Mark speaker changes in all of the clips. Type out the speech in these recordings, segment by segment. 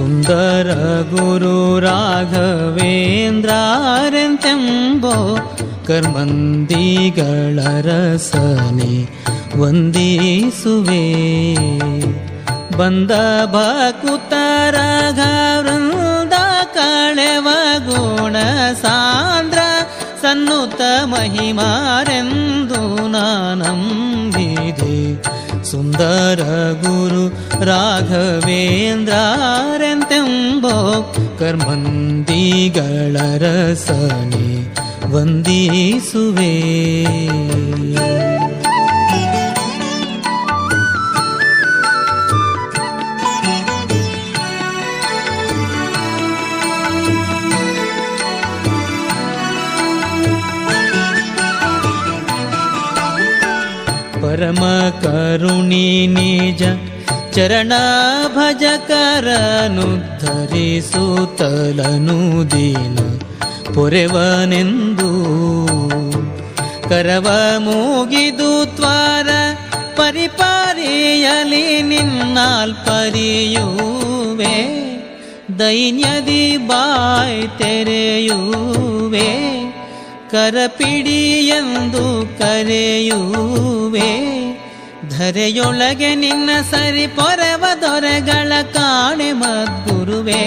Speaker 1: ಸುಂದರ ಗುರು ರಾಘವೇಂದ್ರಾರೆಂತೆಂಬೋ ಕರ್ಮಂದಿಗಳ ರಸನೆ ವಂದಿಸುವೆ. ಬಂದ ಭಕುತರ ವೃಂದ ಕಳೆವ ಗುಣ ಸಾಂದ್ರ ಸನ್ನುತ ಮಹಿಮಾರೆಂದು ನಾನಂಬಿದೆ ಸುಂದರ ಗುರು ರಾಘವೇಂದ್ರಾರೆಂತೆಂಬೋ ಕರ್ಮಂದಿಗಳ ರಸನೆ ಕರುಣಿ ನಿಜ ಚರಣ ಭಜಕರನು ಧರಿಸುತ್ತಲನು ದೀನ ಪೊರೆವನೆಂದು. ಕರವ ಮೂಗಿದು ತ್ವಾರ ಪರಿಪಾರಿಯಲಿ ನಿನ್ನಾಲ್ಪರಿಯುವೆ. ದೈನ್ಯದಿ ಬಾಯ್ ತೆರೆಯುವೆ. ಕರಪಿಡಿ ಎಂದು ಕರೆಯುವೆ. ಧರೆಯೊಳಗೆ ನಿನ್ನ ಸರಿ ಪೊರವ ದೊರೆಗಳ ಕಾಣೆ ಮದ್ಗುರುವೆ.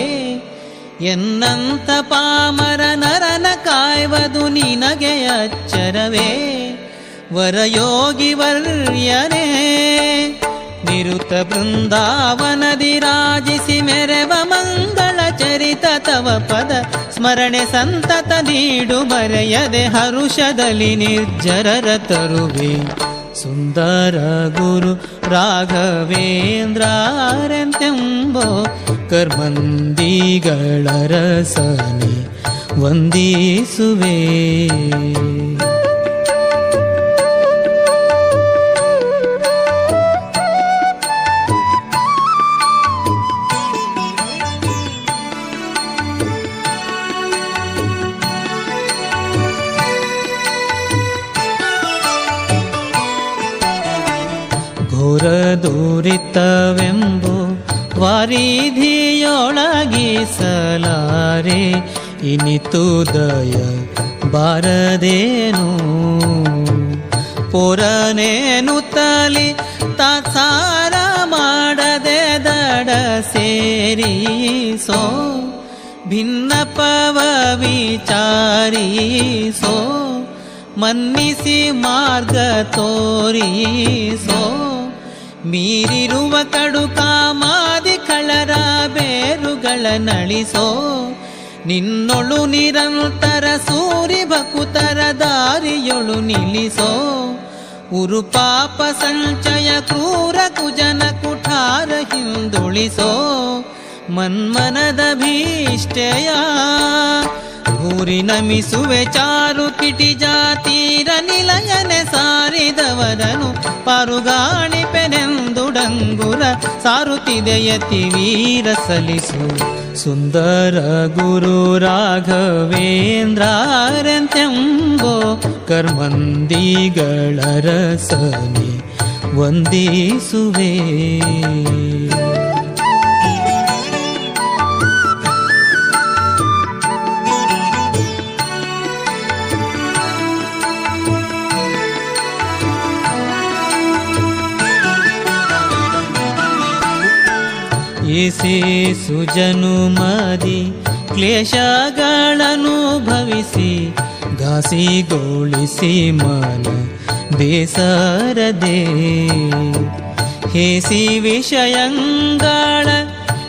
Speaker 1: ಎನ್ನಂತ ಪಾಮರ ನರನ ಕಾಯ್ವದು ನಿನಗೆ ಅಚ್ಚರವೇ. ವರಯೋಗಿ ವರ್ಯನೇ, ನಿರುತ ಬೃಂದಾವನದಿ ರಾಜಿಸಿ ಮೆರವ ಮಂಗಳ ಚರಿತ ತವ ಪದ ಸ್ಮರಣೆ ಸಂತತ ನೀಡು ಬರೆಯದೆ ಹರುಷದಲ್ಲಿ ನಿರ್ಜರರ ತರುವೆ. ಸುಂದರ ಗುರು ರಾಘವೇಂದ್ರಾರೆಂತೆಂಬೋ ಕರ್ಮಂದಿಗಳ ರಸನೆ ದೂರಿತವೆಂಬು ವಾರಿಧಿಯೊಳಗಿಸಲಾರೆ. ಇನಿತು ದಯ ಬಾರದೇನು? ಪುರನೇನು ತಲಿ ತಾಸಾರ ಮಾಡದೆ ದಡ ಪವ ವಿಚಾರಿಸೋ? ಮನ್ನಿಸಿ ಮಾರ್ಗ ತೋರಿಸೋ? ಮೀರಿರುವ ಕಡು ಕಾಮಾದಿ ಕಳರ ಬೇರುಗಳ ನಳಿಸೋ. ನಿನ್ನೊಳು ನಿರಂತರ ಸೂರಿ ಭಕುತರ ದಾರಿಯೊಳು ನಿಲ್ಲಿಸೋ. ಉರು ಪಾಪ ಸಂಚಯ ಕ್ರೂರ ಕುಜನ ಕುಠಾರ ಹಿಂದುಳಿಸೋ. ಮನ್ಮನದ ಭೀಷ್ಟೆಯ ಊರಿ ನಮಿಸುವೆ ಚಾರು ಕಿಟಿ ಜಾತೀರ ನಿಲಯನೆ ಸಾರಿದವರನು. ಪಾರುಗಾಣಿಪೆನೆಂದು ಡಂಗುರ ಸಾರುತ್ತಿದೆಯತಿ ವೀರ ಸಲಿಸು ಸುಂದರ ಗುರು ರಾಘವೇಂದ್ರಾರೆಂತೆಂಬೋ ಕರ್ಮಂದಿಗಳ ರಸನೆ ವಂದಿಸುವೆ. ಇಸಿ ಸುಜನು ಮದಿ ಕ್ಲೇಶಗಳನ್ನು ಭವಿಸಿ ಘಾಸಿಗೊಳಿಸಿ ಮನ ಬೇಸರದೆ. ಹೇಸಿ ವಿಷಯಂಗಳ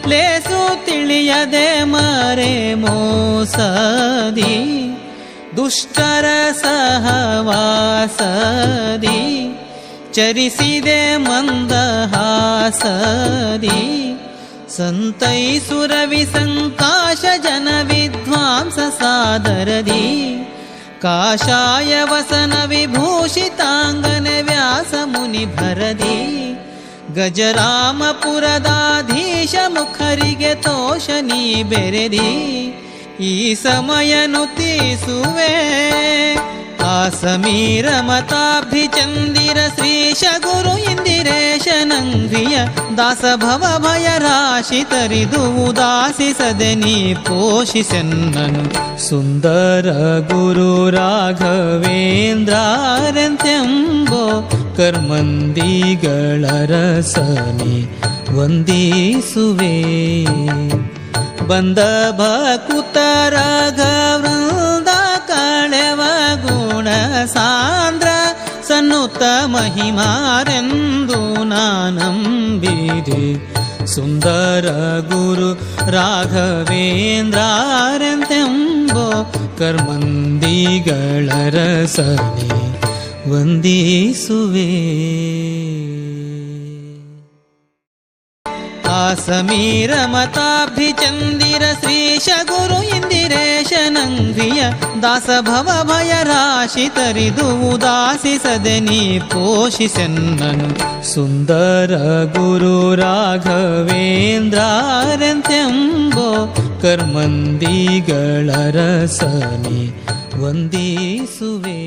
Speaker 1: ಲೇಸು ತಿಳಿಯದೆ ಮರೆ ಮೋಸದಿ. ದುಷ್ಟರ ಸಹವಾಸದಿ. ಚರಿಸಿದೆ ಮಂದಹಾಸದಿ. ಸಂತೈಸುರವಿ ಸಂಕಾಶ ಜನ ವಿದ್ವಾಂಸ ಸಾದರದಿ ಕಾಷಾಯ ವಸನ ವಿಭೂಷಿತಾಂಗನ ವ್ಯಾಸ ಮುನಿ ಭರದಿ ಗಜರಾಮಪುರದಾಧೀಶ ಮುಖರಿಗೆ ತೋಷ ನೀ ಬೆರೆದಿ ಈ ಸಮಯನು आसमीरमताभिचन्दीर शीष गुरु इन्द्रिरेशनं दासभवभयराशि तरि दुदासि सदनि सुन्दर गुरुराघवेन्द्रारथ्यं गो कर्मन्दी गणरसनि बन्दभकुतराघव ಸನ್ನುತ ಮಹಿಮಾರೆಂದು ನಾನಂಬಿದೆ. ಸುಂದರ ಗುರು ರಾಘವೇಂದ್ರಾರೆಂತೆಂಬೋ ಕರ್ಮಂದಿಗಳ ರಸನೆ ವಂದಿಸುವೆ. समीरमताभिचन्दिर श्रीश गुरु इन्द्रिरेशनं दासभवभयराशि तरि सदनी पोषिषन्न सुन्दर गुरुराघवेन्द्रारत्यं गो कर्मन्दी गलरसनि वन्दी सुवे